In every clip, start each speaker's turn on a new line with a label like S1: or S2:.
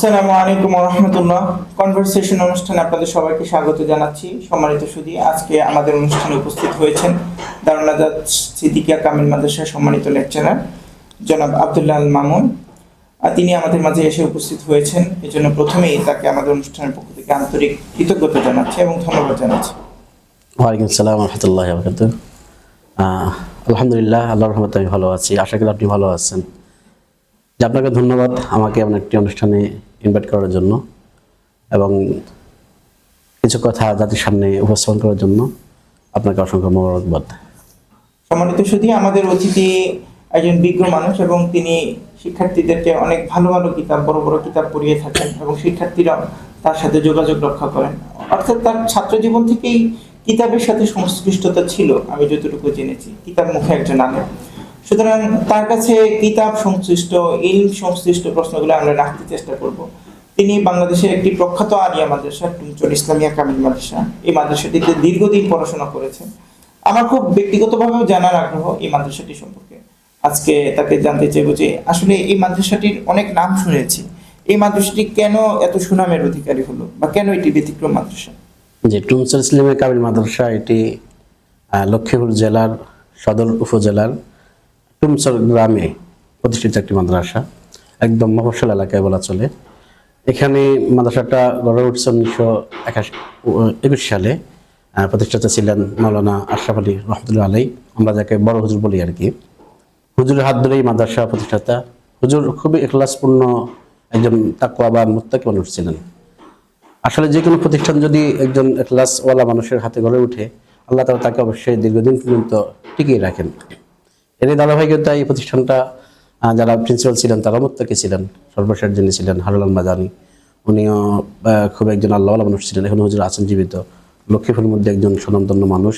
S1: আসসালামু আলাইকুম রহমতুল্লাহ। কনভারসেশন অনুষ্ঠানে আপনাদের সবাইকে স্বাগত জানাচ্ছি। সম্মানিত সুদী, আজকে আমাদের অনুষ্ঠানে উপস্থিত হয়েছেন দারুনাজাদ সিদ্দিকিয়া কামিল মাদ্রাসার সম্মানিত লেকচারার জনাব আবদুল্লাহ আল মামুন তিনি আমাদের মাঝে এসে উপস্থিত হয়েছেন। এই জন্য প্রথমেই তাকে আমাদের অনুষ্ঠানের পক্ষ থেকে আন্তরিক কৃতজ্ঞতা জানাচ্ছি এবং ধন্যবাদ জানাচ্ছি।
S2: ওয়ালাইকুম আসসালাম রহমতুল্লাহ আলহামদুলিল্লাহ, আল্লাহর রহমতে আমি ভালো আছি। আশা করি আপনি ভালো আছেন। আপনাকে ধন্যবাদ আমাকে এমন একটি অনুষ্ঠানে ইনভাইট করার জন্য এবং কিছু কথা জাতির সামনে উপস্থাপন করার জন্য আপনাকে অসংখ্য মোবারকবাদ
S1: সম্মানিত সুদী আমাদের অতিথি একজন বিজ্ঞ মানুষ এবং তিনি শিক্ষার্থীদেরকে অনেক ভালো ভালো কিতাব, বড় বড় কিতাব পড়িয়ে থাকেন এবং শিক্ষার্থীরা তার সাথে যোগাযোগ রক্ষা করেন। অর্থাৎ তার ছাত্র জীবন থেকেই কিতাবের সাথে সংশ্লিষ্টতা ছিল, আমি যতটুকু জেনেছি। কিতাব মুখে একজন আলেম। সুতরাং তার কাছে কিতাব সংশ্লিষ্ট, ইলম সংশ্লিষ্ট প্রশ্নগুলো আমরা রাখতে চেষ্টা করব। তিনি বাংলাদেশের একটি প্রখ্যাত আলিয়া মাদ্রাসা টুমচর ইসলামিয়া কামিল মাদ্রাসা। এই মাদ্রাসাটিতে দীর্ঘদিন পড়াশোনা করেছেন, আমার খুব ব্যক্তিগতভাবেও জানার আগ্রহ এই মাদ্রাসাটি সম্পর্কে। আজকে তাকে জানতে চাইব যে আসলে এই মাদ্রাসাটির অনেক নাম শুনেছি। এই মাদ্রাসাটি কেন এত সুনামের অধিকারী হলো বা কেন এটি ব্যতিক্রম মাদ্রাসা?
S2: যে টুমসর ইসলামের কাবিল মাদ্রাসা এটি লক্ষ্মীপুর জেলার সদর উপজেলার টুমসর গ্রামে প্রতিষ্ঠিত একটি মাদ্রাসা, একদম মফস্বল এলাকায় বলা চলে। এখানে মাদ্রাসাটা গড়ে উঠছে উনিশশো একাশি, একুশ সালে প্রতিষ্ঠাতা ছিলেন মৌলানা আশরাফ আলী রহমতুল্লাহ আলাই। আমরা যাকে বড় হুজুর বলি আর কি। হুজুরের হাত ধরেই মাদ্রাসা প্রতিষ্ঠাতা। হুজুর খুবই এখলাসপূর্ণ একজন তাকুয়া বা মুত্তাকি মানুষ ছিলেন। আসলে যে কোনো প্রতিষ্ঠান যদি একজন ক্লাসওয়ালা মানুষের হাতে গড়ে উঠে আল্লাহ তালা তাকে অবশ্যই দীর্ঘদিন পর্যন্ত টিকিয়ে রাখেন। এর ধারাবাহিকতা এই প্রতিষ্ঠানটা যারা প্রিন্সিপাল ছিলেন, তারা মোত্তাকি ছিলেন, সর্বশেষ যিনি ছিলেন হারুলাল মাদানি উনিও খুব একজন আল্লাহওয়ালা মানুষ ছিলেন, এখন হুজুর আছেন জীবিত। লক্ষ্মীপুরের মধ্যে একজন স্বনামধন্য মানুষ,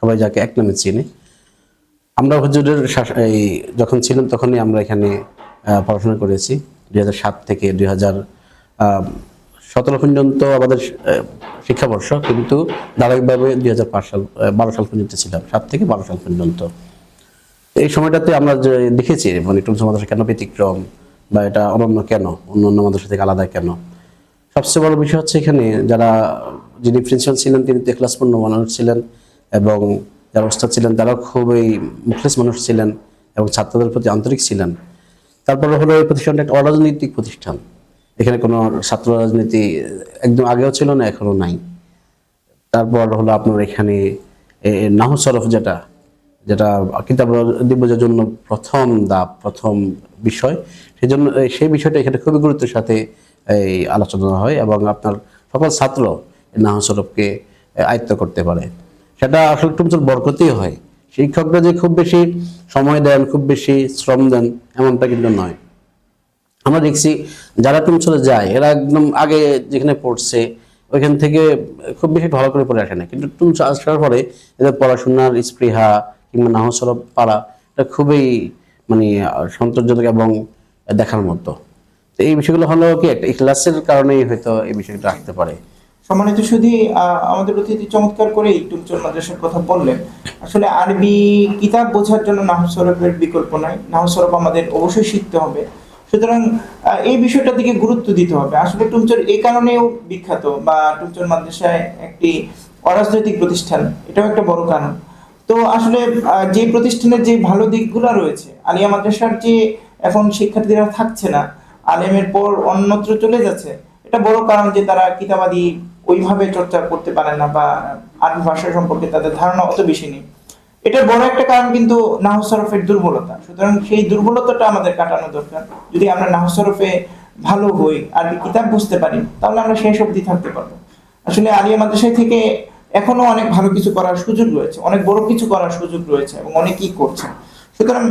S2: সবাই যাকে এক নামে চিনে। আমরা হুজুরের এই যখন ছিলেন তখনই আমরা এখানে পড়াশোনা করেছি, দুই থেকে দুই সতেরো পর্যন্ত আমাদের শিক্ষাবর্ষ, কিন্তু ধারাবাহিকভাবে দুই হাজার পাঁচ সাল বারো সাল পর্যন্ত ছিলাম, সাত থেকে বারো সাল পর্যন্ত। এই সময়টাতে আমরা যে দেখেছি মানে টুমসো মাদ্রাসা কেন ব্যতিক্রম বা এটা অনন্য কেন? অন্য অন্য মাদ্রাসা থেকে আলাদা কেন? সবচেয়ে বড় বিষয় হচ্ছে এখানে যারা, যিনি প্রিন্সিপাল ছিলেন, তিনি তো ক্লাসপূর্ণ মানুষ ছিলেন এবং যারা ওস্তাদ ছিলেন, তারাও খুবই মুখলেস মানুষ ছিলেন এবং ছাত্রদের প্রতি আন্তরিক ছিলেন। তারপরে হলো এই প্রতিষ্ঠানটা একটা অরাজনৈতিক প্রতিষ্ঠান। এখানে কোনো ছাত্র রাজনীতি একদম আগেও ছিল না, এখনও নাই। তারপর হলো আপনার এখানে নাহু সরফ যেটা যেটা কিতাব দিবসের জন্য প্রথম দাপ প্রথম বিষয়। সেই জন্য সেই বিষয়টা এখানে খুবই গুরুত্বের সাথে এই আলোচনা হয় এবং আপনার সকল ছাত্র এই নাহু আয়ত্ত করতে পারে। সেটা আসলে টুমচুর বরকতেই হয়। শিক্ষকরা যে খুব বেশি সময় দেন, খুব বেশি শ্রম দেন, এমনটা কিন্তু নয়। আমরা দেখছি যারা টুমচলে যায়, এরা একদম আগে যেখানে পড়ছে, ওইখান থেকে খুব বেশি ভালো করে পড়ে আসে না। কিন্তু টুমচ আসার পরে এদের পড়াশোনার স্পৃহা কিংবা নাহসরব পাড়া, এটা খুবই মানে সন্তোষজনক এবং দেখার মতো। তো এই বিষয়গুলো হলো কি একটা ইখলাসের কারণেই হয়তো এই বিষয়টা রাখতে পারে?
S1: সম্মানিত শুধু আমাদের অতিথি চমৎকার করেই টুমচর মাদ্রাসার কথা বললেন। আসলে আরবি কিতাব বোঝার জন্য নাহু সরফের বিকল্প নাই। নাহু সরফ আমাদের অবশ্যই শিখতে হবে। সুতরাং এই বিষয়টার দিকে গুরুত্ব দিতে হবে। আসলে টুমচর এই কারণেও বিখ্যাত বা টুমচর মাদ্রাসায় একটি অরাজনৈতিক প্রতিষ্ঠান, এটাও একটা বড় কারণ। তো আসলে যে প্রতিষ্ঠানের যে ভালো দিকগুলো রয়েছে, আলিয়া মাদ্রাসার যে এখন শিক্ষার্থীরা থাকছে না, আলেমের পর অন্যত্র চলে যাচ্ছে, এটা বড় কারণ যে তারা কিতাবাদি ওইভাবে চর্চা করতে পারে না বা আরবি ভাষা সম্পর্কে তাদের ধারণা অত বেশি নেই। এটার বড় একটা কারণ কিন্তু নাহসরফের দুর্বলতা। সুতরাং সেই দুর্বলতাটা আমাদের কাটানো দরকার। যদি আমরা নাহসরফে ভালো হই, আরবি কিতাব বুঝতে পারি, তাহলে আমরা শেষ অবধি থাকতে পারব। আসলে আলিয়া মাদ্রাসায় থেকে এখনও অনেক ভালো কিছু করার সুযোগ রয়েছে অনেক বড় কিছু করার সুযোগ রয়েছে এবং অনেকেই করছে সুতরাং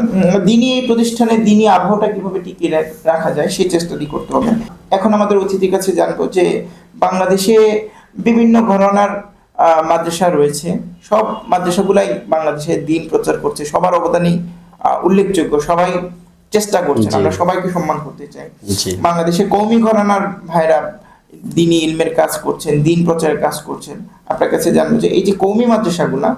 S1: দিনই এই প্রতিষ্ঠানে দিনই আবহাওয়াটা কীভাবে টিকিয়ে রাখা যায় সেই চেষ্টাটি করতে হবে। এখন আমাদের অতিথির কাছে জানব যে বাংলাদেশে বিভিন্ন ঘরানার মাদ্রাসা রয়েছে। সব মাদ্রাসাগুলাই বাংলাদেশে দিন প্রচার করছে সবার অবদানই উল্লেখযোগ্য। সবাই চেষ্টা করছেন
S2: জি।
S1: আমরা সবাইকে সম্মান করতে চাই। বাংলাদেশে কৌমি ঘরানার ভাইরা দিনই ইলমের কাজ করছেন, দিন প্রচারের কাজ করছেন। আপনার কাছে জানব যে এই যে কৌমি মাদ্রাসাগুলা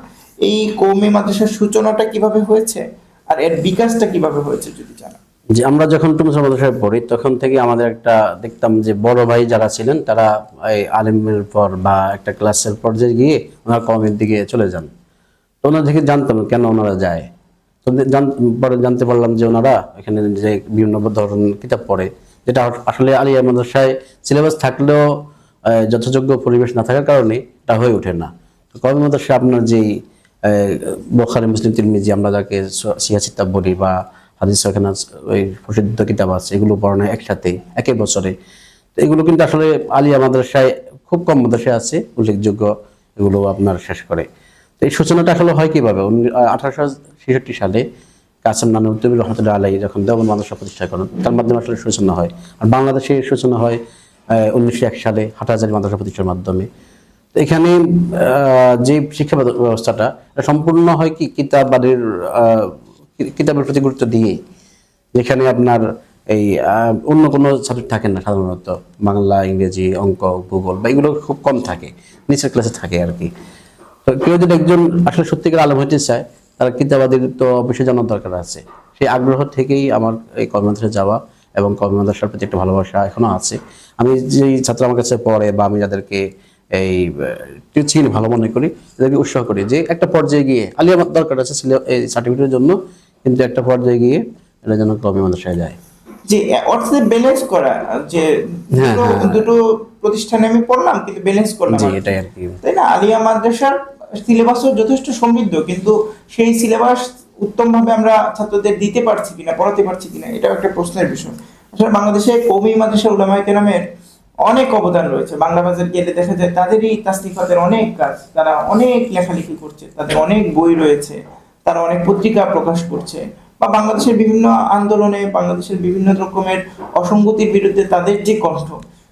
S1: এই কৌমি মাদ্রাসার সূচনাটা কীভাবে হয়েছে? আর এর বিকাশটা কীভাবে হয়েছে যদি জানা
S2: যে আমরা যখন টুমসর মাদ্রাসায় পড়ি, তখন থেকে আমাদের একটা দেখতাম যে বড় ভাই যারা ছিলেন, তারা এই আলিমের পর বা একটা ক্লাসের পর্যায়ে গিয়ে ওনারা কমের দিকে চলে যান। তো ওনার থেকে জানতাম কেন ওনারা যায়। তো পরে জানতে পারলাম যে ওনারা এখানে যে বিভিন্ন ধরনের কিতাব পড়ে। যেটা আসলে আলিয়া মাদ্রাসায় সিলেবাস থাকলেও যথাযোগ্য পরিবেশ না থাকার কারণে এটা হয়ে ওঠে না। তো কবি মাদ্রাসায় আপনার যেই বোখারি, মুসলিম, তিরমিজি, আমরা যাকে স- সিয়াসিতা বলি বা হাদিস ওই প্রসিদ্ধ কিতাব আছে, এগুলো পড়ানো একসাথে একই বছরে। তো এগুলো কিন্তু আসলে আলিয়া মাদ্রাসায় খুব কম মাদ্রাসায় আছে, উল্লেখযোগ্য এগুলো আপনার শেষ করে। তো এই সূচনাটা আসলে হয় কীভাবে? আঠারোশো ছেষট্টি সালে কাসেম নানু উদ্দিন রহমতুল্লাহ আলাই যখন দেওবন্দ মাদ্রাসা প্রতিষ্ঠা করেন, তার মাধ্যমে আসলে সূচনা হয়। আর বাংলাদেশে সূচনা হয় উনিশশো এক সালে হাটহাজারি মাদ্রাসা প্রতিষ্ঠার মাধ্যমে। তো এখানে যে শিক্ষা ব্যবস্থাটা সম্পূর্ণ হয় কি কিতাব বাড়ির কিতাবের প্রতি গুরুত্ব দিয়ে যেখানে আপনার এই অন্য কোনো সাবজেক্ট থাকে না সাধারণত। বাংলা, ইংরেজি, অঙ্ক, ভূগোল, বা এগুলো খুব কম থাকে। নিচের ক্লাসে থাকে আর কি। তো কেউ যদি একজন আসলে সত্যিকার আলম হতে চায় তার কিতাবাদের তো অবশ্যই জানার দরকার আছে। সেই আগ্রহ থেকেই আমার এই কর্মমাদ্রাসায় যাওয়া এবং কর্মমাদ্রাসার প্রতি একটা ভালোবাসা এখনও আছে। আমি যেই ছাত্র আমার কাছে পড়ে বা আমি যাদেরকে এই চিনি ভালো মনে করি তাদেরকে উৎসাহ করি যে একটা পর্যায়ে গিয়ে আলী আমার দরকার আছে এই সার্টিফিকেটের জন্য কিন্তু একটা পর্যায়ে গিয়ে এটা যেন কর্মী যায়।
S1: যে অর্থে ব্যালেন্স করা? যে
S2: হ্যাঁ,
S1: দুটো-
S2: হ্যাঁ।
S1: দুটো প্রতিষ্ঠানে আমি পড়লাম কিন্তু ব্যালেন্স করলাম
S2: জি এটাই আর কি।
S1: তাই না? আলিয়া মাদ্রাসার সিলেবাসও যথেষ্ট সমৃদ্ধ, কিন্তু সেই সিলেবাস উত্তমভাবে আমরা ছাত্রদের দিতে পারছি কিনা, পড়াতে পারছি কিনা, এটাও একটা প্রশ্নের বিষয়। আসলে বাংলাদেশে কবি মাদ্রাসা উলামায়ে কেরামের অনেক অবদান রয়েছে। বাংলা বাজার গেলে দেখা যায় তাদেরই তাস্তিফাতের অনেক কাজ, তারা অনেক লেখালেখি করছে, তাদের অনেক বই রয়েছে, তারা অনেক পত্রিকা প্রকাশ করছে বা বাংলাদেশের বিভিন্ন আন্দোলনে, বাংলাদেশের বিভিন্ন রকমের অসঙ্গতির বিরুদ্ধে তাদের যে কণ্ঠ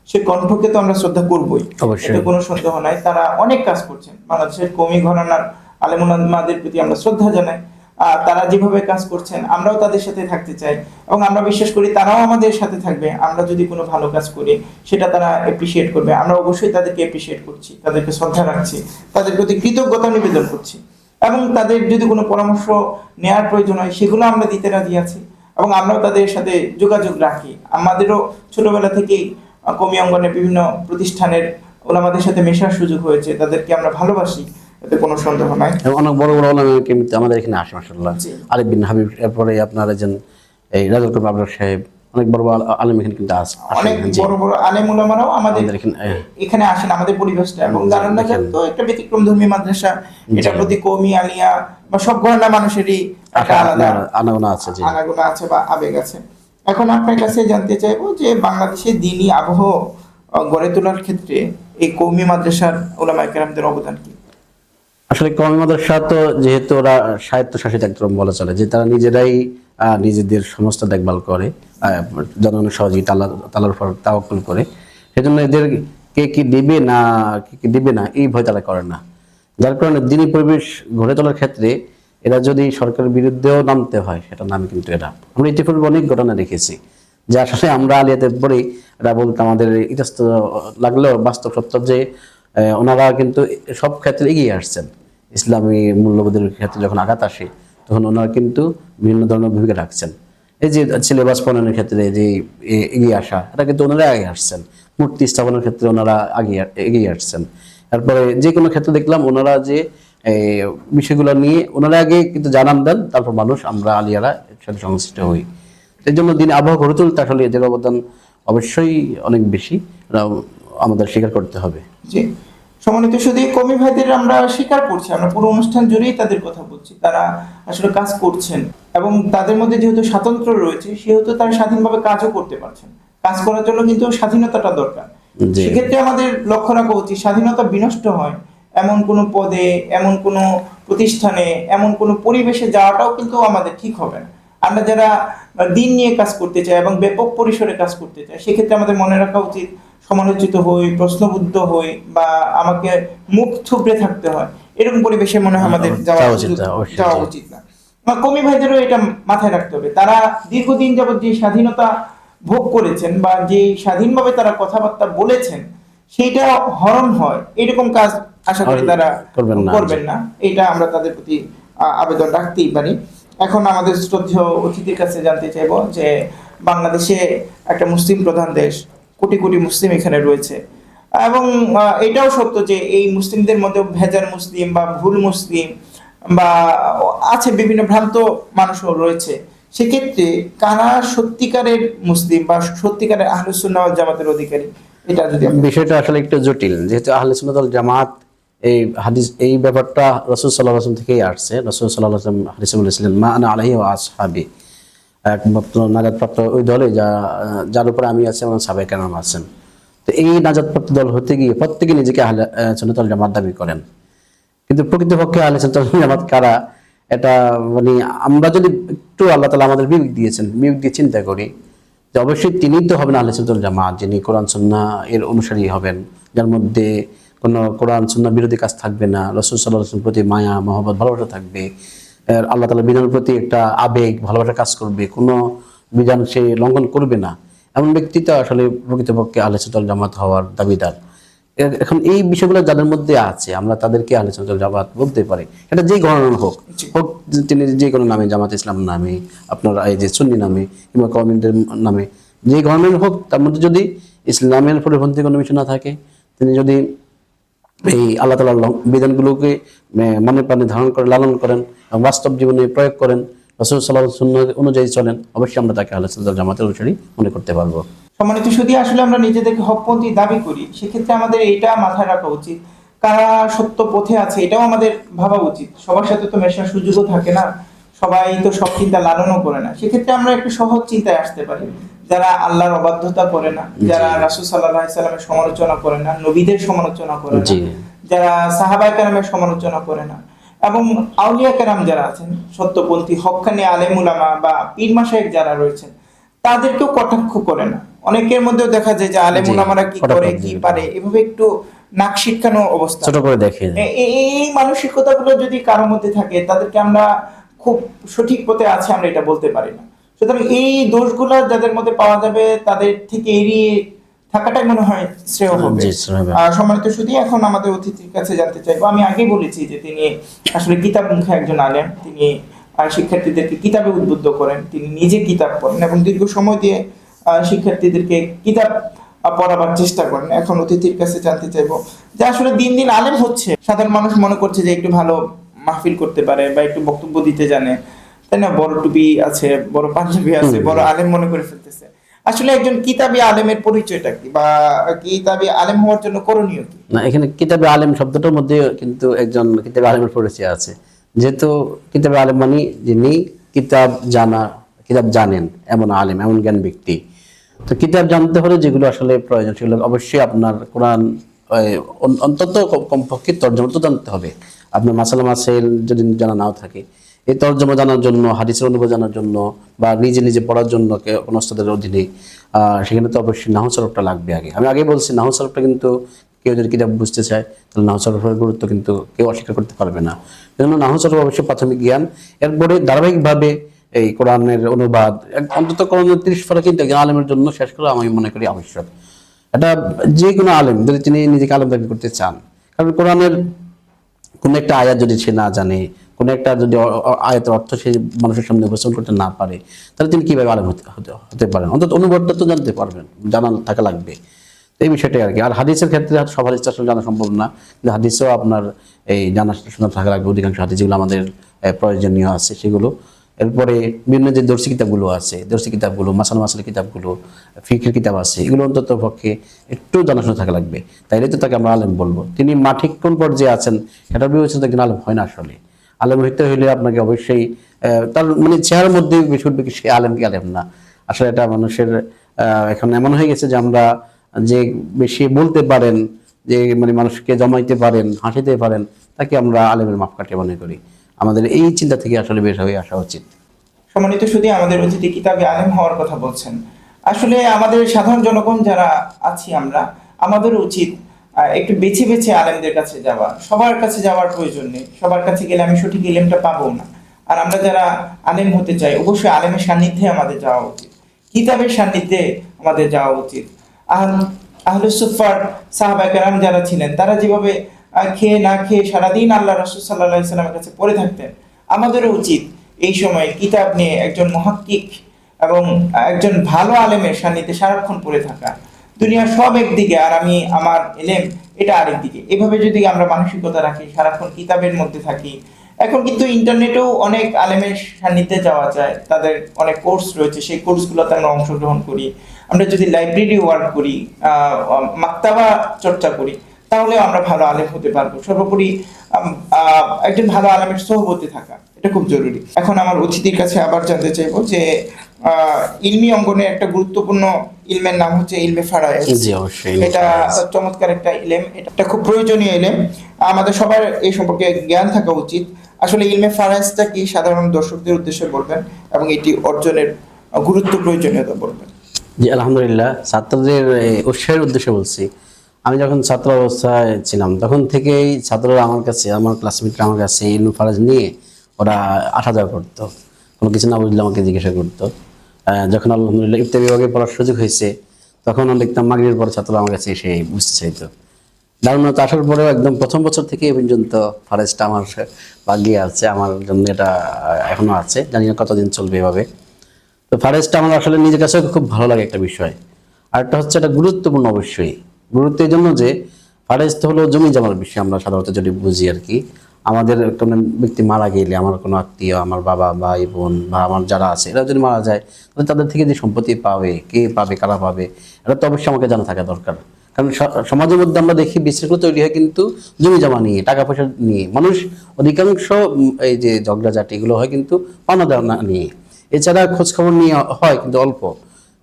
S1: সে কণ্ঠকে তো আমরা শ্রদ্ধা করবই।
S2: অবশ্যই।
S1: কোনো সন্দেহ নাই। তারা অনেক কাজ করছেন। বাংলাদেশের কমি ঘরানার আলেমুলামাদের প্রতি আমরা শ্রদ্ধা জানাই। আর তারা যেভাবে কাজ করছেন আমরাও তাদের সাথে থাকতে চাই। এবং আমরা বিশ্বাস করি তারাও আমাদের সাথে থাকবে। আমরা যদি কোনো ভালো কাজ করি সেটা তারা এপ্রিসিয়েট করবে। আমরা অবশ্যই তাদেরকে এপ্রিসিয়েট করছি তাদেরকে শ্রদ্ধা রাখছি তাদের প্রতি কৃতজ্ঞতা নিবেদন করছি। এবং তাদের যদি কোনো পরামর্শ নেওয়ার প্রয়োজন হয় সেগুলো আমরা দিতে রাজি আছি। এবং আমরাও তাদের সাথে যোগাযোগ রাখি। আমাদেরও ছোটবেলা থেকেই কমি অঙ্গনে বিভিন্ন প্রতিষ্ঠানের ওলামাদের সাথে মেশার সুযোগ হয়েছে তাদেরকে আমরা ভালোবাসি এতে কোনো সন্দেহ নাই
S2: অনেক বড় বড় আলম কিন্তু আমাদের এখানে আসে মাসাল্লাহ। আলিফ বিন হাবিব এরপরে আপনার এই রাজুল করিম আবরার সাহেব অনেক বড় বড় আলেম এখানে কিন্তু আসে
S1: অনেক বড় বড় আলেম ওলামারাও আমাদের
S2: এখানে হ্যাঁ।
S1: এখানে আসেন আমাদের পরিবেশটা এবং
S2: জি,
S1: দারুণ নাজার
S2: দেখেন।
S1: তো একটা ব্যতিক্রম ধর্মী মাদ্রাসা এটা। প্রতি কৌমি আলিয়া বা সব ঘরানা মানুষেরই একটা আলাদা
S2: আনাগোনা আছে
S1: আনাগোনা আছে বা আবেগ আছে এখন আপনার কাছে জানতে চাইব যে বাংলাদেশে দিনী আবহ গড়ে তোলার ক্ষেত্রে এই কৌমি মাদ্রাসার ওলামায়ে কেরামদের অবদান কি?
S2: আসলে কমি মাদ্রাসা তো যেহেতু ওরা স্বায়ত্তশাসিত একদম বলা চলে, যে তারা নিজেরাই নিজেদের সমস্ত দেখভাল করে জনগণের সহযোগিতা আল্লাহ তালার উপর তাওয়াক্কুল করে, সেজন্য এদের কে কি দিবে না, কে, কি দিবে না, এই ভয় তারা করে না। যার কারণে দিনী পরিবেশ গড়ে তোলার ক্ষেত্রে এরা যদি সরকারের বিরুদ্ধেও নামতে হয় সেটা নাম কিন্তু এরা। আমরা ইতিপূর্বে অনেক ঘটনা দেখেছি, যে আসলে আমরা আলিয়াতে পড়ি, এরা বলতে আমাদের ইতস্ত লাগলেও বাস্তব সত্য যে ওনারা কিন্তু সব ক্ষেত্রে এগিয়ে আসছেন। ইসলামী মূল্যবোধের ক্ষেত্রে যখন আঘাত আসে, তখন ওনারা কিন্তু বিভিন্ন ধরনের ভূমিকা রাখছেন। এই যে সিলেবাস প্রণয়নের ক্ষেত্রে যে এগিয়ে আসা, এটা কিন্তু ওনারা আগে আসছেন। মূর্তি স্থাপনের ক্ষেত্রে ওনারা আগে, এগিয়ে আসছেন। তারপরে যে কোনো ক্ষেত্রে দেখলাম, ওনারা যে এই, বিষয়গুলো নিয়ে ওনারা আগে কিন্তু জানান দেন তারপর মানুষ আমরা আলিয়ারা এর সাথে সংশ্লিষ্ট হই। এই জন্য দিন আবহাওয়া গড়ে তুলতে আসলে এদের অবদান অবশ্যই অনেক বেশি। আমাদের স্বীকার করতে হবে।
S1: জি। সম্মানিত শুধু কমি ভাইদের আমরা স্বীকার করছি আমরা পুরো অনুষ্ঠান জুড়েই তাদের কথা বলছি। তারা আসলে কাজ করছেন এবং তাদের মধ্যে যেহেতু স্বাতন্ত্র রয়েছে সেহেতু তারা স্বাধীনভাবে কাজও করতে পারছেন। কাজ করার জন্য কিন্তু স্বাধীনতাটা দরকার। সেক্ষেত্রে আমাদের লক্ষ্য রাখা উচিত স্বাধীনতা বিনষ্ট হয় এমন কোনো পদে এমন কোনো প্রতিষ্ঠানে এমন কোনো পরিবেশে যাওয়াটাও কিন্তু আমাদের ঠিক হবে না। আমরা যারা দিন নিয়ে কাজ করতে চাই এবং ব্যাপক পরিসরে কাজ করতে চাই সেক্ষেত্রে আমাদের মনে রাখা উচিত সমালোচিত হই প্রশ্নবুদ্ধ হই বা আমাকে মুখ থুবড়ে থাকতে হয়। এরকম পরিবেশে মনে হয় আমাদের যাওয়া
S2: উচিত
S1: যাওয়া উচিত না। বা কমি ভাইদেরও এটা মাথায় রাখতে হবে। তারা দীর্ঘদিন যাবত যে স্বাধীনতা ভোগ করেছেন বা যে স্বাধীনভাবে তারা কথাবার্তা বলেছেন সেইটা হরণ হয়। এরকম কাজ আশা করি তারা
S2: করবেন না,
S1: করবেন না। এটা আমরা তাদের প্রতি আবেদন রাখতেই পারি। এখন আমাদের শ্রদ্ধেয় অতিথির কাছে জানতে চাইব যে বাংলাদেশে একটা মুসলিম প্রধান দেশ কোটি কোটি মুসলিম এখানে রয়েছে। এবং এটাও সত্য যে এই মুসলিমদের মধ্যে ভেজাল মুসলিম বা ভুল মুসলিম বা আছে বিভিন্ন ভ্রান্ত মানুষও রয়েছে। সেক্ষেত্রে কারা সত্যিকারের মুসলিম বা সত্যিকারের আহলুসুন্নাহ ওয়াল জামাতের অধিকারী? এটা যদি
S2: বিষয়টা আসলে একটু জটিল যেহেতু আহলে সুন্নাত জামাত এই হাদিস, এই ব্যাপারটা রসুল সাল্লাহ আসলাম থেকেই আসছে। রসুল সাল্লাহ আসলাম হাদিসে বলেছিলেন, মা আনা আলাহি ও আসহাবি। একমাত্র নাজাদপ্রাপ্ত ওই দলে যা, যার উপরে আমি আছি এবং সাবেক নাম আছেন। তো এই নাজাদপ্রাপ্ত দল হতে গিয়ে প্রত্যেকে নিজেকে আহলে সুন্নাতুল জামাত দাবি করেন। কিন্তু প্রকৃতপক্ষে আহলে জামাত কারা? এটা মানে আমরা যদি একটু আল্লাহ তালা আমাদের বিবেক দিয়েছেন, বিবেক দিয়ে চিন্তা করি যে অবশ্যই তিনি তো হবেন আহলে জামাত, যিনি কোরআন সুন্না এর অনুসারী হবেন। যার মধ্যে কোনো কোরআন সুন্না বিরোধী কাজ থাকবে না। রসুল সাল্লাহ প্রতি মায়া, মহব্বত, ভালোবাসা থাকবে। আল্লাহ তালা বিধানের প্রতি একটা আবেগ, ভালোবাসা কাজ করবে। কোনো বিধান সে লঙ্ঘন করবে না। এমন ব্যক্তি তো আসলে প্রকৃতপক্ষে সুন্নাতুল জামাত হওয়ার দাবিদার। এখন এই বিষয়গুলো যাদের মধ্যে আছে, আমরা তাদেরকে সুন্নাতুল জামাত বলতে পারি। এটা যেই ধরনের হোক হোক তিনি যে কোনো নামে, জামাত ইসলাম নামে, আপনার এই যে সুন্নি নামে কিংবা কমিউনিটির নামে, যে ধরনের হোক, তার মধ্যে যদি ইসলামের পরিপন্থী কোনো বিষয় না থাকে, তিনি যদি এই আল্লাহ তালার বিধানগুলোকে মনে প্রাণে ধারণ করে, লালন করেন বাস্তব জীবনে প্রয়োগ করেন। রসুল সাল্লাহ অনুযায়ী চলেন। অবশ্যই আমরা তাকে আল্লাহ জামাতের অনুসারী মনে করতে পারব।
S1: সম্মানিত শুধু আসলে আমরা নিজেদেরকে হকপন্থী দাবি করি। সেক্ষেত্রে আমাদের এটা মাথায় রাখা উচিত। কারা সত্য পথে আছে, এটাও আমাদের ভাবা উচিত। সবার সাথে তো মেশার সুযোগও থাকে না। সবাই তো সব চিন্তা লালনও করে না। সেক্ষেত্রে আমরা একটু সহজ চিন্তায় আসতে পারি। যারা আল্লাহর অবাধ্যতা করে না যারা রাসুল সাল্লাহ সাল্লামের সমালোচনা করে না নবীদের সমালোচনা করে না যারা সাহাবাই কেরামের সমালোচনা করে না এবং আউলিয়া কেরাম যারা আছেন সত্যপন্থী হক্কানি আলেম উলামা বা পীর মাসায়েক যারা রয়েছেন তাদেরকেও কটাক্ষ করে না। অনেকের মধ্যেও দেখা যায় যে আলেম উলামারা কি করে কি পারে এভাবে একটু নাক শিক্ষানো অবস্থা।
S2: ছোট করে দেখে
S1: এই মানসিকতাগুলো যদি কারোর মধ্যে থাকে তাদেরকে আমরা খুব সঠিক পথে আছে আমরা এটা বলতে পারি না। সুতরাং এই দোষগুলো যাদের মধ্যে পাওয়া যাবে তাদের থেকে এড়িয়ে থাকাটাই মনে হয় শ্রেয় হবে। আর সম্মানিত শুধু এখন আমাদের অতিথির কাছে জানতে চাইব। আমি আগে বলেছি যে তিনি আসলে কিতাব মুখে একজন আলেম। তিনি শিক্ষার্থীদেরকে কিতাবে উদ্বুদ্ধ করেন। তিনি নিজে কিতাব পড়েন এবং দীর্ঘ সময় দিয়ে শিক্ষার্থীদেরকে কিতাব পড়াবার চেষ্টা করেন। এখন অতিথির কাছে জানতে চাইব যে আসলে দিন দিন আলেম হচ্ছে। সাধারণ মানুষ মনে করছে যে একটু ভালো মাহফিল করতে পারে বা একটু বক্তব্য দিতে জানে। তাই না? বড় টুপি আছে বড় পাঞ্জাবি আছে বড় আলেম মনে করে ফেলতেছে। আসলে একজন কিতাবি আলেমের পরিচয়টা কি? বা কিতাবি আলেম হওয়ার জন্য করণীয় কি?
S2: না এখানে কিতাবে আলেম শব্দটার মধ্যে কিন্তু একজন কিতাবে আলেমের পরিচয় আছে। যেহেতু কিতাবে আলেম মানে যিনি কিতাব জানা কিতাব জানেন এমন আলেম এমন জ্ঞান ব্যক্তি। তো কিতাব জানতে হলে যেগুলো আসলে প্রয়োজন সেগুলো অবশ্যই আপনার কোরআন অন্তত কমপক্ষে তর্জমা তো জানতে হবে। আপনার মাসালা মাসাইল যদি জানা নাও থাকে। এই তর্জমা জানার জন্য, হাদিসের অনুভব জানার জন্য, বা নিজে নিজে পড়ার জন্য কোনো অধীনে সেখানে তো অবশ্যই নাহ সরফটা লাগবে আগে। আমি আগে বলছি, নাহ সরফটা কিন্তু কেউ যদি কিতাব বুঝতে চায়, তাহলে নাহ সরফের গুরুত্ব কিন্তু কেউ অস্বীকার করতে পারবে না। এজন্য নাহ সরফ অবশ্যই প্রাথমিক জ্ঞান। এরপরে ধারাবাহিকভাবে এই কোরআনের অনুবাদ অন্তত কোরআনের তিরিশ ফলে কিন্তু একজন আলেমের জন্য শেষ করা আমি মনে করি আবশ্যক। এটা যে কোনো আলেম, যদি তিনি নিজেকে আলেম দাবি করতে চান, কারণ কোরআনের কোনো একটা আয়াত যদি সে না জানে কোনো একটা যদি অ- অর্থ সে মানুষের সামনে উপস্থাপন করতে না পারে, তাহলে তিনি কীভাবে আলেম হতে হতে- পারেন? অন্তত অনুবাদটা তো জানতে পারবেন, জানা থাকা লাগবে। এই বিষয়টাই আর কি। আর হাদিসের ক্ষেত্রে সব হাদিস আসলে জানা সম্ভব না, কিন্তু হাদিসেও আপনার এই জানা শোনা থাকা লাগবে। অধিকাংশ হাদিস যেগুলো আমাদের প্রয়োজনীয় আছে সেগুলো। এরপরে বিভিন্ন যে দর্শী কিতাবগুলো আছে, দর্শী কিতাবগুলো, মাসাল মাসাল কিতাবগুলো ফিকের কিতাব আছে, এগুলো অন্তত পক্ষে একটু জানাশোনা থাকা লাগবে। তাইলে তো তাকে আমরা আলেম বলব। তিনি মাঠিক কোন পর্যায়ে আছেন সেটা বিবেচনা একজন আলেম হয় না আসলে। আলেম হইতে হইলে আপনাকে অবশ্যই তার মানে চেহারার মধ্যে কি সে আলেম কি আলেম না। আসলে এটা মানুষের এখন এমন হয়ে গেছে যে আমরা যে বেশি বলতে পারেন, যে মানে মানুষকে জমাইতে পারেন, হাসিতে পারেন, তাকে আমরা আলেমের মাপকাঠি মনে করি। আমাদের এই চিন্তা থেকে আসলে বের হয়ে আসা উচিত।
S1: সম্মানিত শুধু আমাদের অতিথি কিতাবে আলেম হওয়ার কথা বলছেন। আসলে আমাদের সাধারণ জনগণ যারা আছি আমরা আমাদের উচিত একটু বেছে বেছে আলেমদের কাছে যাওয়া। সবার কাছে যাওয়ার প্রয়োজন নেই। সবার কাছে গেলে আমি সঠিক ইলেমটা পাবো না। আর আমরা যারা আলেম হতে চাই, অবশ্যই আলেমের সান্নিধ্যে আমাদের যাওয়া উচিত। কিতাবের সান্নিধ্যে আমাদের যাওয়া উচিত। আহ- আহলুসুফার সাহাবা কেরাম যারা ছিলেন, তারা যেভাবে খেয়ে না খেয়ে সারাদিন আল্লাহ রসুল সাল্লাহ সাল্লামের কাছে পড়ে থাকতেন, আমাদেরও উচিত এই সময় কিতাব নিয়ে একজন মহাক্কিক এবং একজন ভালো আলেমের সান্নিধ্যে সারাক্ষণ পড়ে থাকা। দুনিয়ার সব একদিকে আর আমি আমার এলেম এটা আরেক দিকে এভাবে যদি আমরা মানসিকতা রাখি, সারাক্ষণ কিতাবের মধ্যে থাকি, এখন কিন্তু ইন্টারনেটেও অনেক আলেমের সান্নিধ্যে যাওয়া যায়। তাদের অনেক কোর্স রয়েছে, সেই কোর্সগুলোতে আমরা অংশগ্রহণ করি। আমরা যদি লাইব্রেরি ওয়ার্ক করি মাক্তাবা চর্চা করি তাহলে আমরা ভালো আলেম হতে পারব। সর্বোপরি একজন ভালো আলেমের সহবতে থাকা, এটা খুব জরুরি। এখন আমার অতিথির কাছে আবার জানতে চাইব যে ইলমি অঙ্গনের একটা গুরুত্বপূর্ণ ইলমের নাম হচ্ছে ইলমে ফারায়েজ।
S2: অবশ্যই
S1: এটা চমৎকার একটা ইলেম এটা একটা খুব প্রয়োজনীয় ইলেম। আমাদের সবার এই সম্পর্কে জ্ঞান থাকা উচিত। আসলে ইলমে ফারায়েজটা কি সাধারণ দর্শকদের উদ্দেশ্যে বলবেন এবং এটি অর্জনের গুরুত্ব প্রয়োজনীয়তা বলবেন?
S2: জি আলহামদুলিল্লাহ ছাত্রদের উৎসাহের উদ্দেশ্যে বলছি। আমি যখন ছাত্র অবস্থায় ছিলাম তখন থেকেই ছাত্ররা আমার কাছে আমার ক্লাসমেটরা আমার কাছে ইলমু ফারাজ নিয়ে ওরা আসা যাওয়া করতো কোনো কিছু না বুঝলে আমাকে জিজ্ঞাসা করতো। যখন আলহামদুলিল্লাহ ইফতে বিভাগে পড়ার সুযোগ হয়েছে তখন আমি দেখতাম মাগরির পর ছাত্ররা আমার কাছে এসে বুঝতে চাইতো। দারুণত আসার পরেও একদম প্রথম বছর থেকে এই পর্যন্ত ফরেস্টটা আমার বাগিয়ে আছে আমার জন্য এটা আহ, এখনও আছে জানি না কতদিন চলবে এভাবে। তো ফরেস্টটা আমার আসলে নিজের কাছে খুব ভালো লাগে একটা বিষয়। আর একটা হচ্ছে এটা গুরুত্বপূর্ণ অবশ্যই। গুরুত্ব এই জন্য যে ফরেস্ট হলো জমি জমার বিষয় আমরা সাধারণত যদি বুঝি আর কি। আমাদের কোনো ব্যক্তি মারা গেলে, আমার কোনো আত্মীয়, আমার বাবা, ভাই, বোন বা আমার যারা আছে, এরা যদি মারা যায়, তাহলে তাদের থেকে যে সম্পত্তি পাবে, কে পাবে, কারা পাবে, এটা তো অবশ্যই আমাকে জানা থাকা দরকার। কারণ সমাজের মধ্যে আমরা দেখি বিশৃঙ্খলা তৈরি হয় কিন্তু জমি জমা নিয়ে, টাকা পয়সা নিয়ে, মানুষ অধিকাংশ এই যে ঝগড়াঝাটি এগুলো হয় কিন্তু পাওনা দেওয়া নিয়ে। এছাড়া খোঁজখবর নিয়ে হয় কিন্তু অল্প।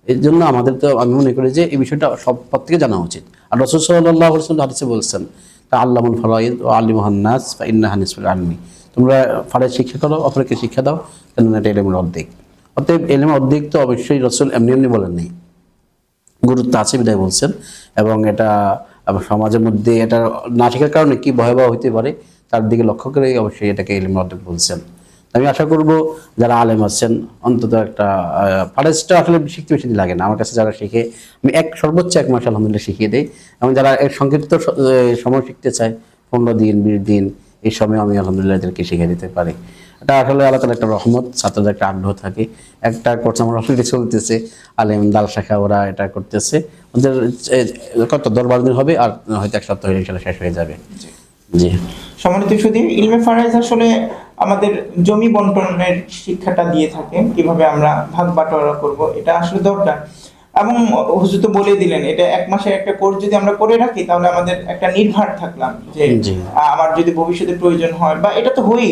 S2: এর জন্য আমাদের তো আমি মনে করি যে এই বিষয়টা সব থেকে জানা উচিত। আর রসুল সাল্লাহ হাদিসে বলছেন তা আল্লামুল ফরাইদ ও আলী মোহান্নাস বা ইন্নাহানিসুল আলমী। তোমরা ফারাজ শিক্ষা করো, অপরকে শিক্ষা দাও, কেননা এটা এলেমের অর্ধেক। অতএব এলেমের অর্ধেক তো অবশ্যই রসুল এমনি এমনি বলেন নেই। গুরুত্ব আছে বিদায় বলছেন, এবং এটা সমাজের মধ্যে এটা না শেখার কারণে কি ভয়াবহ হইতে পারে, তার দিকে লক্ষ্য করে অবশ্যই এটাকে এলিমের অর্ধেক বলছেন। আমি আশা করব যারা আলেম আছেন, অন্তত একটা ফারেস্টটা আসলে শিখতে বেশি লাগে না। আমার কাছে যারা শিখে, আমি এক, সর্বোচ্চ এক মাস আলহামদুলিল্লাহ শিখিয়ে দিই। এবং যারা এর সংক্ষিপ্ত সময় শিখতে চায়, পনেরো দিন, বিশ দিন, এই সময় আমি আলহামদুলিল্লাহ এদেরকে শিখিয়ে দিতে পারি। এটা আসলে আল্লাহ তালা একটা রহমত, ছাত্রদের একটা আগ্রহ থাকে। একটা কোর্স আমার অলরেডি চলতেছে, আলেম দাল শাখা ওরা এটা করতেছে। ওদের কত, দশ বারো দিন হবে, আর হয়তো এক সপ্তাহ ইনশাল্লাহ শেষ হয়ে যাবে। জি।
S1: সম্মানিত সুদী ইলমে ফারাইজ আসলে আমাদের জমি বন্টনের শিক্ষাটা দিয়ে থাকে কীভাবে আমরা ভাগ বাটোয়ারা করব এটা আসলে দরকার। এবং হুজুর তো বলে দিলেন এটা এক মাসের একটা কোর্স যদি আমরা করে রাখি তাহলে আমাদের একটা নির্ভার থাকলাম যে আমার যদি ভবিষ্যতে প্রয়োজন হয় বা এটা তো হই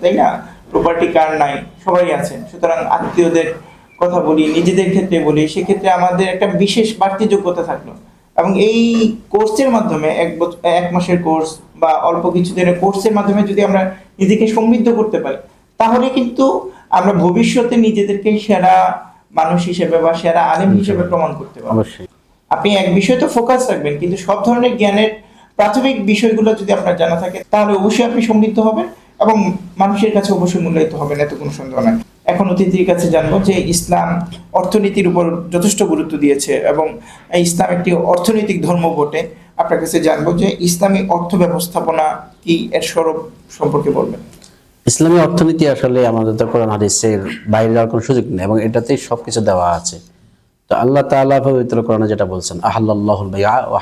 S1: তাই না? প্রপার্টি কার নাই সবাই আছেন। সুতরাং আত্মীয়দের কথা বলি নিজেদের ক্ষেত্রে বলি সেক্ষেত্রে আমাদের একটা বিশেষ বাড়তি যোগ্যতা থাকল। এবং এই কোর্সের মাধ্যমে এক বছর এক মাসের কোর্স বা অল্প কিছু দিনের কোর্সের মাধ্যমে যদি আমরা নিজেকে সমৃদ্ধ করতে পারি তাহলে কিন্তু আমরা ভবিষ্যতে নিজেদেরকে সেরা মানুষ হিসেবে বা সেরা আলেম হিসেবে প্রমাণ করতে পারব। আপনি এক বিষয়ে তো ফোকাস রাখবেন কিন্তু সব ধরনের জ্ঞানের প্রাথমিক বিষয়গুলো যদি আপনার জানা থাকে তাহলে অবশ্যই আপনি সমৃদ্ধ হবেন এবং মানুষের কাছে অবশ্যই মূল্যায়িত হবেন এত কোনো সন্দেহ নাই। এখন অতিথির কাছে জানব যে ইসলাম অর্থনীতির উপর যথেষ্ট গুরুত্ব দিয়েছে এবং ইসলাম একটি অর্থনৈতিক ধর্ম বটে। আপনার কাছে জানব যে ইসলামী অর্থ ব্যবস্থাপনা কি এর স্বরূপ সম্পর্কে বলবেন?
S2: ইসলামী অর্থনীতি আসলে আমাদের তো কোরআন, হাদিসের বাইরে যাওয়ার কোনো সুযোগ নেই এবং এটাতেই সব কিছু দেওয়া আছে। তো আল্লাহ তাআলা পবিত্র কোরআনে যেটা বলছেন আহাল্লাহুল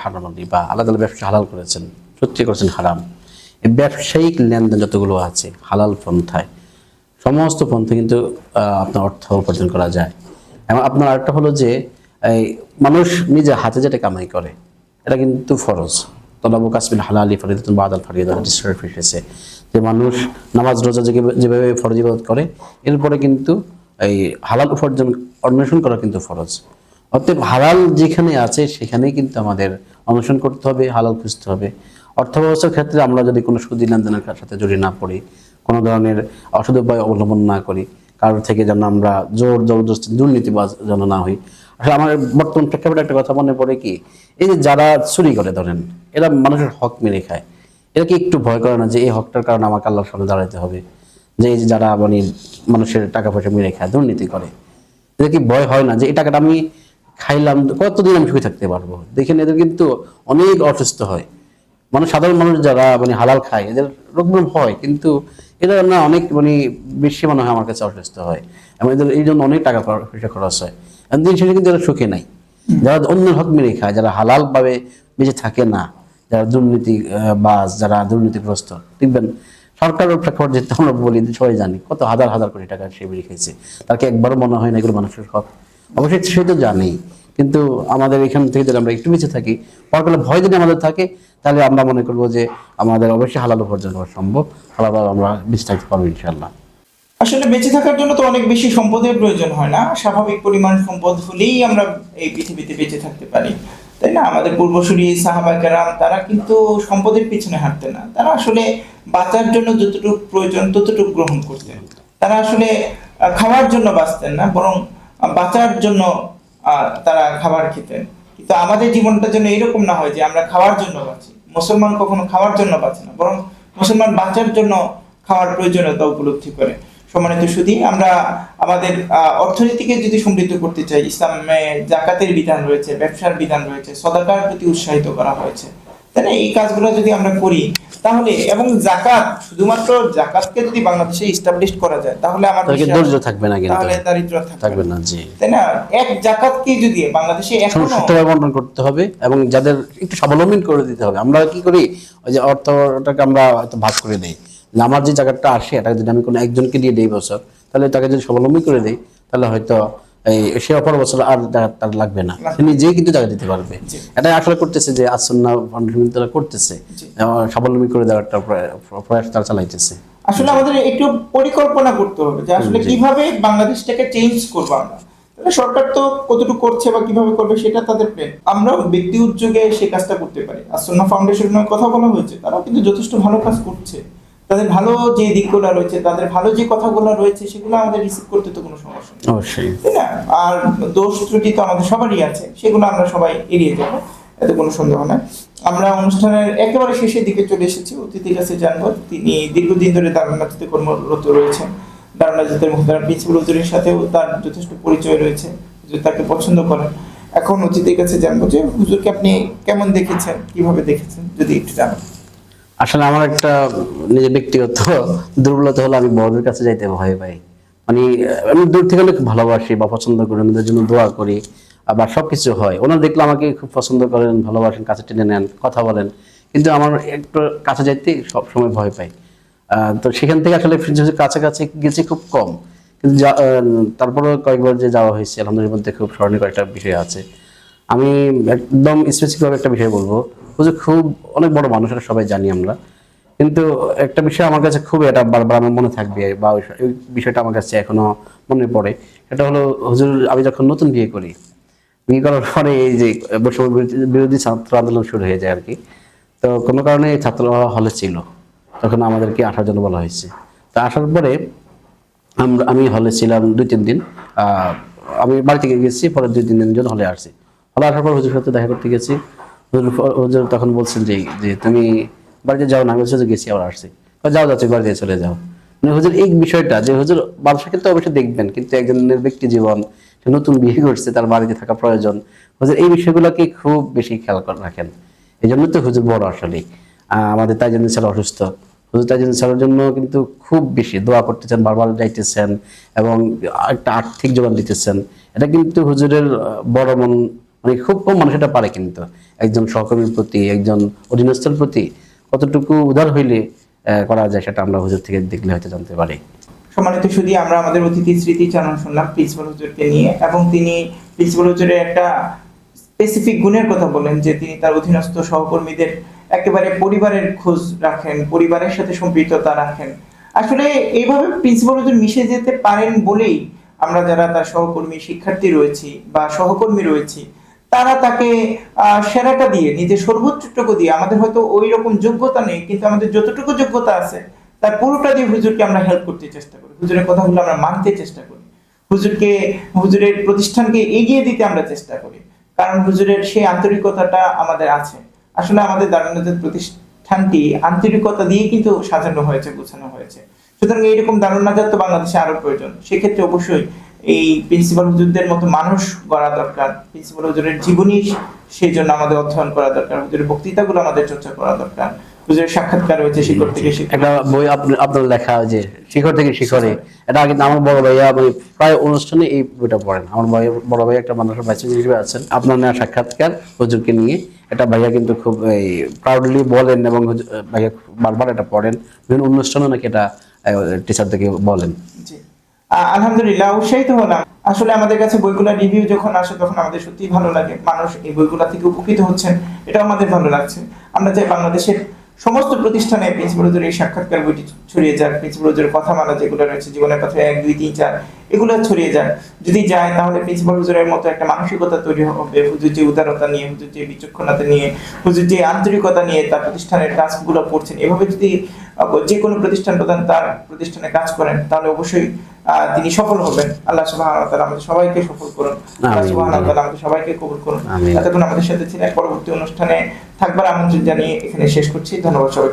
S2: হারামাল রিবা, আল্লাহ ব্যবসা হালাল করেছেন, সত্যি করেছেন হারাম। ব্যবসায়িক লেনদেন যতগুলো আছে, হালাল পন্থায়, সমস্ত পন্থা কিন্তু আপনার অর্থ উপার্জন করা যায়। এবং আপনার আরেকটা হলো যে মানুষ নিজে হাতে যেটা কামাই করে এটা কিন্তু ফরজ। তলাবু কাসবিন হালালি ফরিদাতুন বাদাল ফরিদা শরীফ এসেছে যে মানুষ নামাজ রোজা যেভাবে- ফরজ ইবাদত করে, এরপরে কিন্তু এই হালাল উপার্জন অন্বেষণ করা কিন্তু ফরজ। অতএব হালাল যেখানে আছে, সেখানেই কিন্তু আমাদের অন্বেষণ করতে হবে, হালাল খুঁজতে হবে। অর্থ ব্যবস্থার ক্ষেত্রে আমরা যদি কোনো সুদী লেনদেনের সাথে জড়িয়ে না পড়ি, কোনো ধরনের অসৎ উপায় অবলম্বন না করি কারোর থেকে যেন আমরা জোর জবরদস্তি দুর্নীতিবাজ যেন না হই। আসলে আমার বর্তমান প্রেক্ষাপটে একটা কথা মনে পড়ে কি, এই যে যারা চুরি করে ধরেন, এরা মানুষের হক মেরে খায়। এরা কি একটু ভয় করে না যে এই হকটার কারণে আমাকে আল্লাহর সামনে দাঁড়াতে হবে? যে এই যে যারা মানে মানুষের টাকা পয়সা মেরে খায়, দুর্নীতি করে। এদের কি ভয় হয় না যে এই টাকাটা আমি খাইলাম, কতদিন আমি সুখে থাকতে পারব? দেখেন এদের কিন্তু অনেক অসুস্থ হয়। মানে সাধারণ মানুষ যারা মানে হালাল খায়, এদের রোগ হয়, কিন্তু এটা না অনেক মানে বেশি মনে হয় আমার কাছে অসুস্থ হয়। এবং এদের এই জন্য অনেক টাকা পয়সা খরচ হয়। দিন শেষে কিন্তু এরা সুখে নাই। যারা অন্যের হক মেরে খায়, যারা হালাল ভাবে বেঁচে থাকে না, যারা দুর্নীতি বাজ, যারা দুর্নীতিগ্রস্ত, দেখবেন সরকারের প্রেক্ষাপট যেটা আমরা বলি, সবাই জানি, কত হাজার হাজার কোটি টাকা সে বেরিয়ে খেয়েছে তাকে একবারও মনে হয় না এগুলো মানুষের হক। অবশ্যই সে তো জানেই। কিন্তু আমাদের এখান থেকে যদি আমরা একটু বেঁচে থাকি পরকালে ভয় যদি আমাদের থাকে, তাহলে আমরা মনে করব যে আমাদের অবশ্যই হালাল উপার্জন করা সম্ভব। হালাল আমরা বেঁচে থাকতে ইনশাল্লাহ
S1: আসলে বেঁচে থাকার জন্য তো অনেক বেশি সম্পদের প্রয়োজন হয় না। স্বাভাবিক পরিমাণ সম্পদ হলেই আমরা এই পৃথিবীতে বেঁচে থাকতে পারি। তাই না? আমাদের পূর্বসূরি সাহাবা কেরাম, তারা কিন্তু সম্পদের পিছনে হাঁটতেন না। তারা আসলে বাঁচার জন্য যতটুকু প্রয়োজন, ততটুকু গ্রহণ করতেন। তারা আসলে খাওয়ার জন্য বাঁচতেন না, বরং বাঁচার জন্য তারা খাবার খেতেন কিন্তু আমাদের জীবনটা যেন এরকম না হয় যে আমরা খাওয়ার জন্য বাঁচি। মুসলমান কখনো খাওয়ার জন্য বাঁচে না, বরং মুসলমান বাঁচার জন্য খাওয়ার প্রয়োজনীয়তা উপলব্ধি করে। সম্মানিত সুদী আমরা আমাদের অর্থনীতিকে যদি সমৃদ্ধ করতে চাই, ইসলামে জাকাতের বিধান রয়েছে, ব্যবসার বিধান রয়েছে, সদাকার প্রতি উৎসাহিত করা হয়েছে। তাই না এই কাজগুলো যদি আমরা করি তাহলে এবং জাকাত শুধুমাত্র জাকাতকে যদি বাংলাদেশে ইস্টাবলিশ করা যায় তাহলে আমার বিশ্বাস-
S2: ধৈর্য থাকবে না কিন্তু?
S1: তাহলে দারিদ্র থাকবে না।
S2: জি।
S1: তাই না? এক জাকাতকে যদি বাংলাদেশে এখনও
S2: সুষ্ঠুভাবে বন্টন করতে হবে এবং যাদের একটু স্বাবলম্বী করে দিতে হবে। আমরা কি করি? ওই যে অর্থটাকে আমরা হয়তো ভাগ করে দেই। আমার যে জায়গাটা আসে এটা যদি আমি কোনো একজনকে দিয়ে দেই বছর তাহলে তাকে যদি স্বাবলম্বী করে দেই তাহলে হয়তো সে অপর বছর আর তার লাগবে না। সে নিজেই কিন্তু জায়গা দিতে পারবে। আসলে করতেছে যে আসন্না ফাউন্ডেশন তারা করতেছে স্বাবলম্বী করে দেওয়ার একটা প্রয়াস তারা চালাইতেছে।
S1: আসলে আমাদের একটু পরিকল্পনা করতে হবে যে আসলে কীভাবে বাংলাদেশটাকে চেঞ্জ করব আমরা। সরকার তো কতটুকু করছে বা কীভাবে করবে সেটা তাদের প্ল্যান আমরাও ব্যক্তি উদ্যোগে সেই কাজটা করতে পারি। আসন্না ফাউন্ডেশনের কথা বলা হয়েছে তারাও কিন্তু যথেষ্ট ভালো কাজ করছে। তাদের ভালো যে দিকগুলো রয়েছে তাদের ভালো যে কথাগুলো রয়েছে সেগুলো আমাদের রিসিভ করতে তো কোনো সমস্যা নেই।
S2: অবশ্যই।
S1: তাই না? আর দোষ ত্রুটি তো আমাদের সবারই আছে সেগুলো আমরা সবাই এড়িয়ে যাব এতে কোনো সন্দেহ নাই। আমরা অনুষ্ঠানের একেবারে শেষের দিকে চলে এসেছি অতিথির কাছে জানব তিনি দীর্ঘদিন ধরে দারুণাজিতে কর্মরত রয়েছেন। দারুণাজিতের মুহতারাম প্রিন্সিপাল হুজুরের সাথেও তার যথেষ্ট পরিচয় রয়েছে হুজুর তাকে পছন্দ করেন। এখন অতিথির কাছে জানব যে হুজুরকে আপনি কেমন দেখেছেন কীভাবে দেখেছেন যদি একটু জানান।
S2: আসলে আমার একটা নিজের ব্যক্তিগত দুর্বলতা হলো আমি বড়দের কাছে যাইতে ভয় পাই। মানে আমি দূর থেকে অনেক ভালোবাসি বা পছন্দ করি, ওনাদের জন্য দোয়া করি, আবার সবকিছু হয়। ওনারা দেখলে আমাকে খুব পছন্দ করেন, ভালোবাসেন, কাছে টেনে নেন, কথা বলেন। কিন্তু আমার একটু কাছে যাইতে সব সময় ভয় পাই। তো সেখান থেকে আসলে কাছাকাছি গেছি খুব কম। কিন্তু তারপরেও কয়েকবার যে যাওয়া হয়েছে, আলহামদুলিল্লাহ মধ্যে খুব স্মরণীয় কয়েকটা বিষয় আছে। আমি একদম স্পেসিফিকভাবে একটা বিষয় বলব। হুজুর খুব অনেক বড় মানুষ, এটা সবাই জানি আমরা। কিন্তু একটা বিষয় আমার কাছে খুব এটা বারবার আমার মনে থাকবে বা ওই বিষয়টা আমার কাছে এখনও মনে পড়ে। সেটা হলো, হুজুর, আমি যখন নতুন বিয়ে করি, বিয়ে করার পরে এই যে বৈষম্য বিরোধী- ছাত্র আন্দোলন শুরু হয়ে যায় আর কি তো কোনো কারণে ছাত্র হলে ছিল। তখন আমাদেরকে আসার জন্য বলা হয়েছে। তো আসার পরে আমরা, আমি হলে ছিলাম দুই, তিন দিন। আমি বাড়ি থেকে গেছি, পরে দুই, তিন দিনের জন্য হলে আসছি। হলে আসার পর হুজুর সাথে দেখা করতে গেছি। হুজুর হুজুর তখন বলছেন যে যে তুমি বাড়িতে যাও না, আমি গেছি, আবার আসছি। যাও তুমি বাড়িতে চলে যাও। মানে হুজুর এই বিষয়টা যে হুজুর মানুষকে কিন্তু অবশ্যই দেখবেন, কিন্তু একজনের ব্যক্তি জীবন নতুন বিয়ে করছে, তার বাড়িতে থাকা প্রয়োজন। হুজুর এই বিষয়গুলোকে খুব বেশি খেয়াল করে রাখেন। এই জন্য তো হুজুর বড় আসলে। আমাদের তাই জন্য ছেলে অসুস্থ, হুজুর তাই জন্য ছেলের জন্য কিন্তু খুব বেশি দোয়া করতেছেন, বারবার যাইতেছেন এবং একটা আর্থিক যোগান দিতেছেন। এটা কিন্তু হুজুরের বড় মন মানে খুব কম মানুষ এটা পারে কিন্তু। একজন সহকর্মীর প্রতি, একজন অধীনস্থর প্রতি কতটুকু উদার হইলে করা যায় সেটা আমরা হুজুর থেকে দেখলে হয়তো জানতে পারি।
S1: সম্মানিত শুধু আমরা আমাদের অতিথি স্মৃতি স্মৃতিচারণ শুনলাম প্রিন্সিপাল হুজুরকে নিয়ে এবং তিনি প্রিন্সিপাল হুজুরের একটা স্পেসিফিক গুণের কথা বলেন যে তিনি তার অধীনস্থ সহকর্মীদের একেবারে পরিবারের খোঁজ রাখেন, পরিবারের সাথে সম্পৃক্ততা রাখেন। আসলে এইভাবে প্রিন্সিপাল হুজুর মিশে যেতে পারেন বলেই আমরা যারা তার সহকর্মী, শিক্ষার্থী রয়েছি বা সহকর্মী রয়েছি তারা তাকে সেরাটা দিয়ে, নিজের সর্বোচ্চটুকু দিয়ে, আমাদের হয়তো ওই রকম যোগ্যতা নেই, কিন্তু আমাদের যতটুকু যোগ্যতা আছে, তার পুরোটা দিয়ে হুজুরকে আমরা হেল্প করতে চেষ্টা করি। হুজুরের কথাগুলো আমরা মানতে চেষ্টা করি। হুজুরকে, হুজুরের প্রতিষ্ঠানকে এগিয়ে দিতে আমরা চেষ্টা করি। কারণ হুজুরের সেই আন্তরিকতাটা আমাদের আছে। আসলে আমাদের দারুণাদের প্রতিষ্ঠানটি আন্তরিকতা দিয়ে কিন্তু সাজানো হয়েছে, গোছানো হয়েছে। সুতরাং এইরকম দারুণ নাজাত তো বাংলাদেশে আরও প্রয়োজন। সেক্ষেত্রে অবশ্যই এই প্রিন্সিপাল হুজুরদের মতো মানুষ গড়া দরকার। প্রিন্সিপাল হুজুরের জীবনী সেই জন্য আমাদের অধ্যয়ন করা দরকার। হুজুরের বক্তৃতাগুলো আমাদের চর্চা করা দরকার। হুজুরের সাক্ষাৎকার হয়েছে শিকড় থেকে শিকড়
S2: একটা বই আপনার লেখা যে শিখর থেকে শিখরে। এটা কিন্তু আমার বড় ভাইয়া মানে প্রায় অনুষ্ঠানে এই বইটা পড়েন। আমার ভাই বড় ভাই একটা মানুষের ভাইস হিসেবে আছেন। আপনার নেওয়া সাক্ষাৎকার হুজুরকে নিয়ে। এটা ভাইয়া কিন্তু খুব এই প্রাউডলি বলেন এবং ভাইয়া বারবার এটা পড়েন। বিভিন্ন অনুষ্ঠানে নাকি এটা টিচার থেকে বলেন।
S1: জি। আলহামদুলিল্লাহ, উৎসাহিত হলাম। আসলে আমাদের কাছে বইগুলা রিভিউ যখন আসে, তখন আমাদের সত্যিই ভালো লাগে। মানুষ এই বইগুলা থেকে উপকৃত হচ্ছেন, এটাও আমাদের ভালো লাগছে। আমরা চাই বাংলাদেশের সমস্ত প্রতিষ্ঠানে প্রিন্সিপাল হুজুরের এই সাক্ষাৎকার বইটি ছড়িয়ে যাক কথা মানা যেগুলো রয়েছে, জীবনের কথা এক, দুই, তিন, চার, এগুলো ছড়িয়ে যাক। যদি যায়, তাহলে প্রিন্সিপাল হুজুরের মতো একটা মানসিকতা তৈরি হবে, হুজুর যে উদারতা নিয়ে, হুজুর যে বিচক্ষণতা নিয়ে, হুজুর যে আন্তরিকতা নিয়ে তার প্রতিষ্ঠানের কাজগুলো করছেন। এভাবে যদি যে কোনো প্রতিষ্ঠান প্রধান তার প্রতিষ্ঠানে কাজ করেন, তাহলে অবশ্যই তিনি সফল হবেন। আল্লাহ সুবাহ আমাদের সবাইকে সফল করুন। আল্লাহ সুবাহ আমাদের সবাইকে কবুল করুন। এতক্ষণ আমাদের সাথে ছিলেন পরবর্তী অনুষ্ঠানে থাকবার আমন্ত্রণ জানিয়ে এখানে শেষ করছি। ধন্যবাদ সবাই